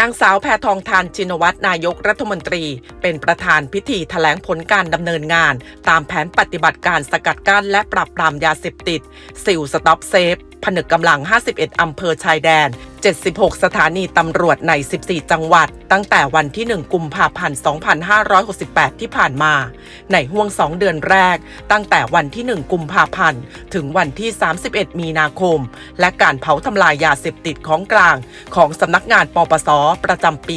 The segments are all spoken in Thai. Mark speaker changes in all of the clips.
Speaker 1: นางสาวแพทองทานชินวัตรนายกรัฐมนตรี เป็นประธานพิธีแถลงผลการดำเนินงาน ตามแผนปฏิบัติการสกัดกั้นและปราบปรามยาเสพติดซิลสต็อปเซฟผนึกกำลัง 51 อำเภอชายแดน 76 สถานีตำรวจใน 14 จังหวัด ตั้งแต่วันที่ 1 กุมภาพันธ์ 2568 ที่ผ่านมา ในห่วง 2 เดือนแรก ตั้งแต่วันที่ 1 กุมภาพันธ์ ถึงวันที่ 31 มีนาคม และการเผาทำลายยาเสพติดของกลาง ของสำนักงานปปส ประจำปี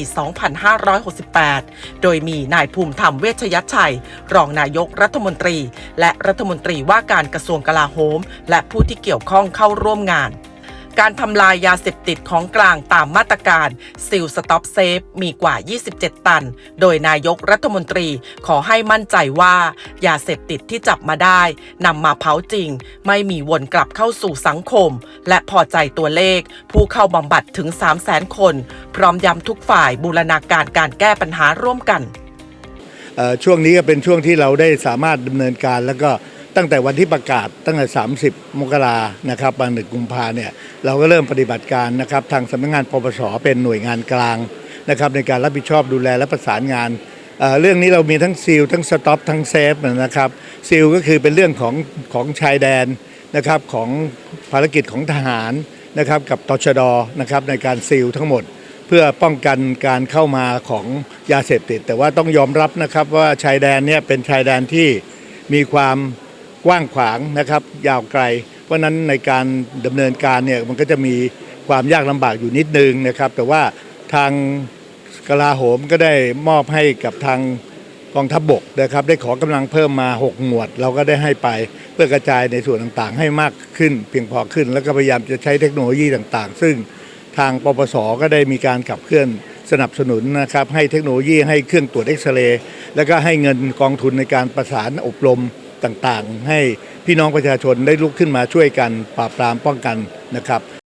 Speaker 1: 2568 โดยมีนายภูมิธรรมเวชยชัย รองนายกรัฐมนตรี และรัฐมนตรีว่าการกระทรวงกลาโหม และผู้ที่เกี่ยวข้องเข้าร่วมงาน การทำลายยาเสพติดของกลางตามมาตรการซิลสต็อปเซฟมีกว่า 27 ตัน โดยนายกรัฐมนตรีขอให้มั่นใจว่า ยาเสพติดที่จับมาได้นำมาเผาจริง ไม่มีวนกลับเข้าสู่สังคม และพอใจตัวเลข ผู้เข้าบำบัดถึง 3 0 0แสนคน พร้อมย้ำทุกฝ่ายบูรณาการการแก้ปัญหาร่วมกัน
Speaker 2: ช่วงนี้ก็เป็นช่วงที่เราได้สามารถดำเนินการแล้วก็ ตั้งแต่วันที่ประกาศตั้งแต่ 30 มกรานะครับวันหนึ่งกุมภาเนี่ยเราก็เริ่มปฏิบัติการนะครับทางสำนักงานปปสเป็นหน่วยงานกลางนะครับในการรับผิดชอบดูแลและประสานงานเเรื่องนี้เรามีทั้งซีลทั้งสต็อปทั้งเซฟนะครับซีลก็คือเป็นเรื่องของของชายแดนนะครับของภารกิจของทหารนะครับกับตชดนะครับในการซีลทั้งหมด เพื่อป้องกันการเข้ามาของยาเสพติด แต่ว่าต้องยอมรับนะครับว่าชายแดนเนี่ยเป็นชายแดนที่มีความ กว้างขวางนะครับ ยาวไกล เพราะนั้นในการดำเนินการเนี่ยมันก็จะมีความยากลำบากอยู่นิดนึงนะครับ แต่ว่าทางกลาโหมก็ได้มอบให้กับทางกองทัพบบกนะครับ ได้ขอกำลังเพิ่มมา 6 หมวด เราก็ได้ให้ไปเพื่อกระจายในส่วนต่างๆ ให้มากขึ้น เพียงพอขึ้น แล้วก็พยายามจะใช้เทคโนโลยีต่างๆ ซึ่งทางปปสก็ได้มีการขับเคลื่อนสนับสนุนนะครับให้เทคโนโลยีให้เครื่องตรวจเอ็กซเรย์แล้วก็ให้เงินกองทุนในการประสานอบรม ต่างๆ ให้พี่น้องประชาชนได้ลุกขึ้นมาช่วยกันปราบปรามป้องกันนะครับ